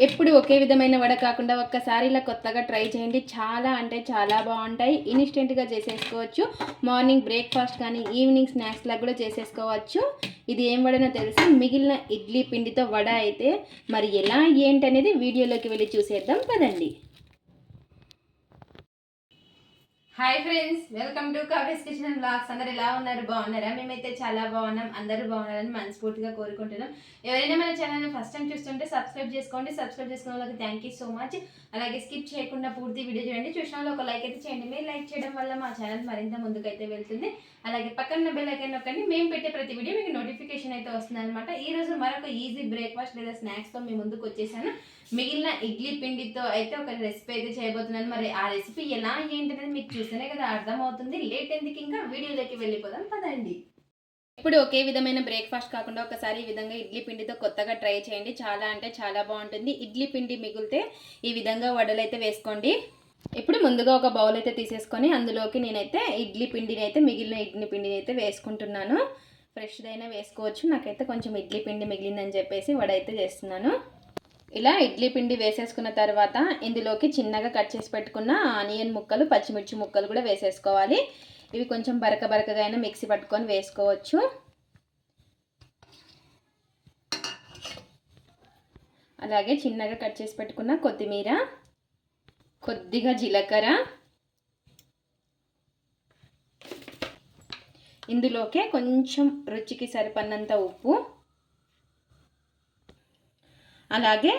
ఎప్పుడు ఒకే విధమైన వడ కాకుండా ఒక్కసారి ఇలా కొత్తగా ట్రై చేయండి. చాలా అంటే చాలా బాగుంటాయి. ఇన్స్టెంట్గా చేసేసుకోవచ్చు. మార్నింగ్ బ్రేక్ఫాస్ట్ కానీ ఈవినింగ్ స్నాక్స్ లాగా కూడా చేసేసుకోవచ్చు. ఇది ఏం వడనో తెలిసి? మిగిలిన ఇడ్లీ పిండితో వడ అయితే మరి ఎలా ఏంటనేది వీడియోలోకి వెళ్ళి చూసేద్దాం. పదండి. Hi friends welcome to Kavya's kitchen and vlogs అందరు ఎలా ఉన్నారు? బాగున్నారా? మేమైతే చాలా బాగున్నాం. అందరూ బాగున్నారని మనస్ఫూర్తిగా కోరుకుంటున్నాం. ఎవరైనా మన ఛానల్ని ఫస్ట్ టైం చూస్తుంటే సబ్స్క్రైబ్ చేసుకోండి. సబ్స్క్రైబ్ చేసుకున్న వాళ్ళకి థ్యాంక్ యూ సో మచ్ అలాగే స్కిప్ చేయకుండా పూర్తి వీడియో చూడండి. చూసిన వాళ్ళు ఒక లైక్ అయితే చేయండి. మీరు లైక్ చేయడం వల్ల మా ఛానల్ మరింత ముందుకైతే వెళ్తుంది. అలాగే పక్కన బెల్ ఐకాన్ నొక్కండి. మేము పెట్టే ప్రతి వీడియో మీకు నోటిఫికేషన్ అయితే వస్తుంది అనమాట ఈ రోజు మరొక ఈజీ బ్రేక్ఫాస్ట్ లేదా స్నాక్స్తో మీ ముందుకు వచ్చేసాను. మిగిలిన ఇడ్లీ పిండితో అయితే ఒక రెసిపీ అయితే చేయబోతున్నాను. మరి ఆ రెసిపీ ఎలా ఏంటనేది మీకు చూస్తేనే కదా అర్థమవుతుంది. లేట్ ఎందుకు ఇంకా? వీడియోలోకి వెళ్ళిపోదాం. పదండి. ఇప్పుడు ఒకే విధమైన బ్రేక్ఫాస్ట్ కాకుండా ఒకసారి ఈ విధంగా ఇడ్లీ పిండితో కొత్తగా ట్రై చేయండి. చాలా అంటే చాలా బాగుంటుంది. ఇడ్లీ పిండి మిగిలితే ఈ విధంగా వడలు అయితే వేసుకోండి. ఇప్పుడు ముందుగా ఒక బౌల్ అయితే తీసేసుకొని అందులోకి నేనైతే ఇడ్లీ పిండిని అయితే మిగిలిన ఇడ్లీ పిండిని అయితే వేసుకుంటున్నాను. ఫ్రెష్దైనా వేసుకోవచ్చు. నాకైతే కొంచెం ఇడ్లీ పిండి మిగిలిందని చెప్పేసి వడ అయితే చేస్తున్నాను. ఇలా ఇడ్లీ పిండి వేసేసుకున్న తర్వాత ఇందులోకి చిన్నగా కట్ చేసి పెట్టుకున్న ఆనియన్ ముక్కలు పచ్చిమిర్చి ముక్కలు కూడా వేసేసుకోవాలి. ఇవి కొంచెం బరక బరకగా అయినా మిక్సీ పట్టుకొని వేసుకోవచ్చు. అలాగే చిన్నగా కట్ చేసి పెట్టుకున్న కొత్తిమీర కొద్దిగా జీలకర్ర. ఇందులోకే కొంచెం రుచికి సరిపడినంత ఉప్పు. అలాగే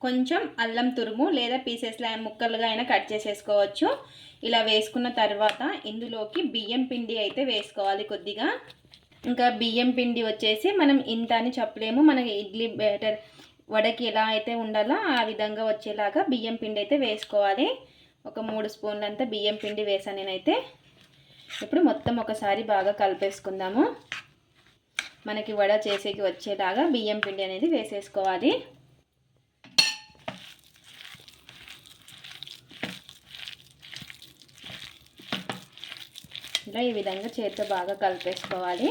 కొంచెం అల్లం తురుము లేదా పీసెస్లా ముక్కలుగా అయినా కట్ చేసేసుకోవచ్చు. ఇలా వేసుకున్న తర్వాత ఇందులోకి బియ్యం పిండి అయితే వేసుకోవాలి కొద్దిగా. ఇంకా బియ్యం పిండి వచ్చేసి మనం ఇంత అని చెప్పలేము. మనకి ఇడ్లీ బెటర్ వడకి ఎలా అయితే ఉండాలో ఆ విధంగా వచ్చేలాగా బియ్యం పిండి అయితే వేసుకోవాలి. ఒక మూడు స్పూన్లంతా బియ్యం పిండి వేసాను నేనైతే. ఇప్పుడు మొత్తం ఒకసారి బాగా కలిపేసుకుందాము. మనకి వడ చేసేకి వచ్చేలాగా బియ్యం పిండి అనేది వేసేసుకోవాలి. ఇలా ఈ విధంగా చేతితో బాగా కలిపేసుకోవాలి.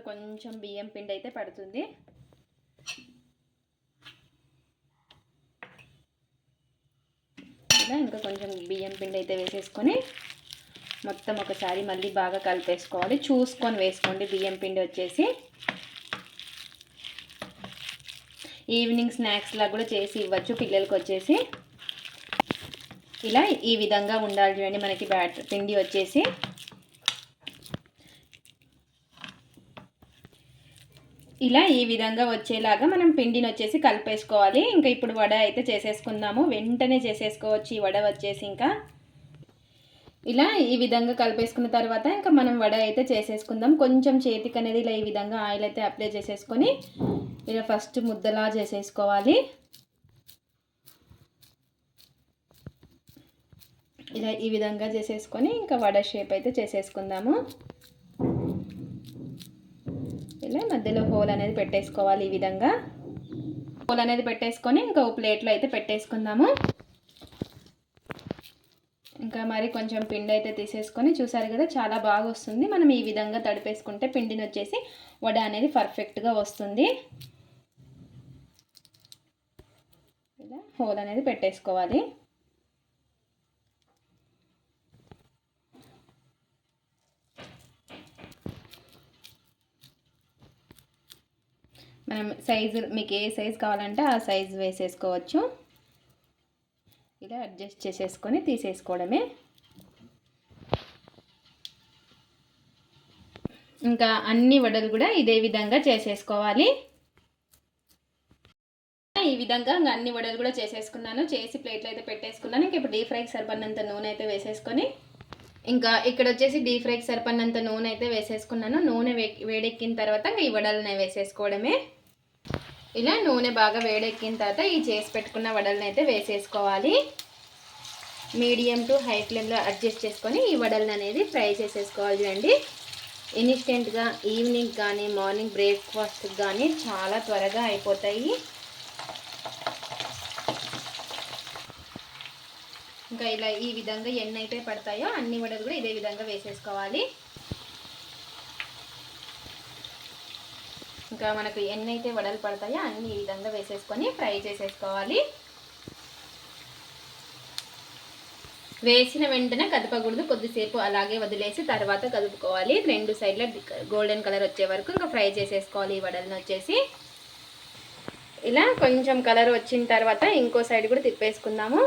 ఇంకా కొంచెం బియ్యం పిండి అయితే పడుతుంది. ఇలా ఇంకా కొంచెం బియ్యం పిండి అయితే వేసేసుకొని మొత్తం ఒకసారి మళ్ళీ బాగా కలిపేసుకోవాలి. చూసుకొని వేసుకోండి బియ్యం పిండి వచ్చేసి. ఈవినింగ్ స్నాక్స్లా కూడా చేసి ఇవ్వచ్చు పిల్లలకి వచ్చేసి. ఇలా ఈ విధంగా ఉండాలి చూడండి మనకి బ్యాట్ పిండి వచ్చేసి. ఇలా ఈ విధంగా వచ్చేలాగా మనం పిండిని వచ్చేసి కలిపేసుకోవాలి. ఇంకా ఇప్పుడు వడ అయితే చేసేసుకుందాము. వెంటనే చేసేసుకోవచ్చు. ఈ వడ వచ్చేసి ఇంకా. ఇలా ఈ విధంగా కలిపేసుకున్న తర్వాత ఇంకా మనం వడ అయితే చేసేసుకుందాం. కొంచెం చేతికి అనేది ఇలా ఈ విధంగా ఆయిల్ అయితే అప్లై చేసేసుకొని ఇలా ఫస్ట్ ముద్దలా చేసేసుకోవాలి. ఇలా ఈ విధంగా చేసేసుకొని ఇంకా వడ షేప్ అయితే చేసేసుకుందాము. ఇలా మధ్యలో హోల్ అనేది పెట్టేసుకోవాలి ఈ విధంగా. హోల్ అనేది పెట్టేసుకొని ఇంకా ప్లేట్లో అయితే పెట్టేసుకుందాము. ఇంకా మరి కొంచెం పిండి అయితే తీసేసుకొని చూసారు కదా చాలా బాగా వస్తుంది. మనం ఈ విధంగా తడిపేసుకుంటే పిండిని వచ్చేసి వడ అనేది పర్ఫెక్ట్గా వస్తుంది. ఇలా హోల్ అనేది పెట్టేసుకోవాలి. మనం సైజు మీకు ఏ సైజు కావాలంటే ఆ సైజు వేసేసుకోవచ్చు. ఇలా అడ్జస్ట్ చేసేసుకొని తీసేసుకోవడమే. ఇంకా అన్ని వడలు కూడా ఇదే విధంగా చేసేసుకోవాలి. ఈ విధంగా ఇంకా అన్ని వడలు కూడా చేసేసుకున్నాను. చేసి ప్లేట్లు అయితే పెట్టేసుకున్నాను. ఇంక ఇప్పుడు డీప్ ఫ్రైకి సరిపడినంత నూనె అయితే వేసేసుకొని ఇంకా ఇక్కడ వచ్చేసి డీప్ ఫ్రైకి సరిపడినంత నూనె అయితే వేసేసుకున్నాను. నూనె వేడెక్కిన తర్వాత ఇంకా ఈ వడలనే వేసేసుకోవడమే. ఇలా నూనె బాగా వేడెక్కిన తర్వాత ఈ చేసి పెట్టుకున్న వడలను అయితే వేసేసుకోవాలి. మీడియం టు హై ఫ్లేమ్లో అడ్జస్ట్ చేసుకొని ఈ వడలను అనేది ఫ్రై చేసేసుకోవాలి అండి ఇన్స్టెంట్గా ఈవినింగ్ కానీ మార్నింగ్ బ్రేక్ఫాస్ట్ కానీ చాలా త్వరగా అయిపోతాయి. ఇంకా ఇలా ఈ విధంగా ఎన్ని అయితే పడతాయో అన్ని వడలు కూడా ఇదే విధంగా వేసేసుకోవాలి. ఇంకా మనకు ఎన్ని అయితే వడలు పడతాయో అన్ని ఈ విధంగా వేసేసుకొని ఫ్రై చేసేసుకోవాలి. వేసిన వెంటనే కదపకూడదు కొద్దిసేపు అలాగే వదిలేసి తర్వాత కదుపుకోవాలి. రెండు సైడ్ల గోల్డెన్ కలర్ వచ్చే వరకు ఇంకా ఫ్రై చేసేసుకోవాలి ఈ వడలను వచ్చేసి. ఇలా కొంచెం కలర్ వచ్చిన తర్వాత ఇంకో సైడ్ కూడా తిప్పేసుకుందాము.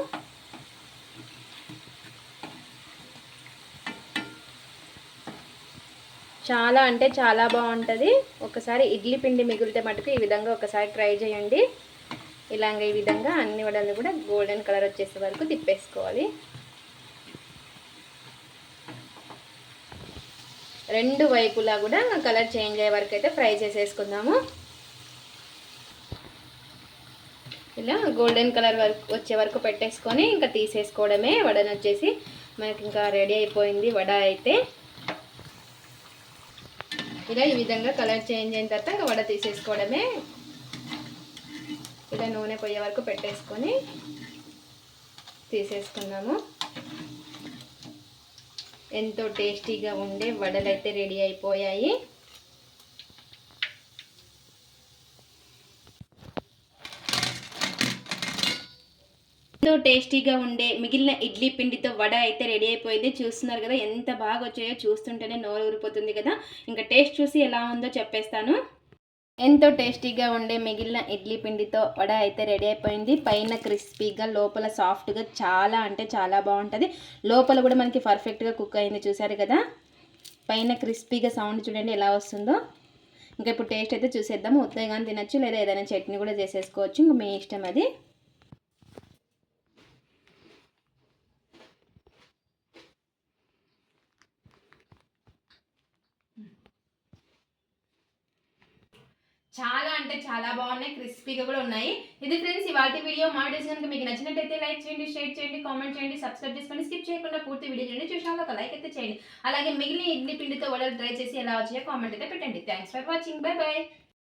చాలా అంటే చాలా బాగుంటుంది. ఒకసారి ఇడ్లీ పిండి మిగిలితే మటుకు ఈ విధంగా ఒకసారి ట్రై చేయండి. ఇలాగ ఈ విధంగా అన్ని వడలు కూడా గోల్డెన్ కలర్ వచ్చేసే వరకు తిప్పేసుకోవాలి. రెండు వైపులా కూడా కలర్ చేంజ్ అయ్యే వరకు అయితే ఫ్రై చేసేసుకుందాము. ఇలా గోల్డెన్ కలర్ వరకు వచ్చే వరకు పెట్టేసుకొని ఇంకా తీసేసుకోవడమే. వడని వచ్చేసి మనకి ఇంకా రెడీ అయిపోయింది వడ అయితే. ఇలా ఈ విధంగా కలర్ చేంజ్ అయిన తర్వాత ఇంకా వడ తీసేసుకోవడమే. ఇలా నూనె పోయే వరకు పెట్టేసుకొని తీసేసుకున్నాము. ఎంతో టేస్టీగా ఉండే వడలు అయితే రెడీ అయిపోయాయి. ఎంతో టేస్టీగా ఉండే మిగిలిన ఇడ్లీ పిండితో వడ అయితే రెడీ అయిపోయింది. చూస్తున్నారు కదా ఎంత బాగా వచ్చాయో చూస్తుంటేనే నోరు ఊరిపోతుంది కదా. ఇంకా టేస్ట్ చూసి ఎలా ఉందో చెప్పేస్తాను. ఎంతో టేస్టీగా ఉండే మిగిలిన ఇడ్లీ పిండితో వడ అయితే రెడీ అయిపోయింది. పైన క్రిస్పీగా లోపల సాఫ్ట్గా చాలా అంటే చాలా బాగుంటుంది. లోపల కూడా మనకి పర్ఫెక్ట్గా కుక్ అయింది చూసారు కదా. పైన క్రిస్పీగా సౌండ్ చూడండి ఎలా వస్తుందో. ఇంకా ఇప్పుడు టేస్ట్ అయితే చూసేద్దాము ఉత్తగా తినచ్చు లేదా ఏదైనా చట్నీ కూడా చేసేసుకోవచ్చు. ఇంకా మీ ఇష్టం అది. చాలా బాగున్నాయి క్రిస్పీగా కూడా ఉన్నాయి. ఇది ఫ్రెండ్స్ ఇవాళ వీడియో మా వీడియోస్ కనుక మీకు నచ్చినట్టయితే లైక్ చేయండి షేర్ చేయండి కామెంట్ చేయండి సబ్స్క్రైబ్ చేసుకొని స్కిప్ చేయకుండా పూర్తి వీడియో చూడండి చూసిన ఒక లైక్ అయితే చేయండి. అలాగే మిగిలిన ఇడ్లీ పిండితో వడలు ట్రై చేసి ఎలా వచ్చాయో కామెంట్ అయితే పెట్టండి. Thanks for watching bye bye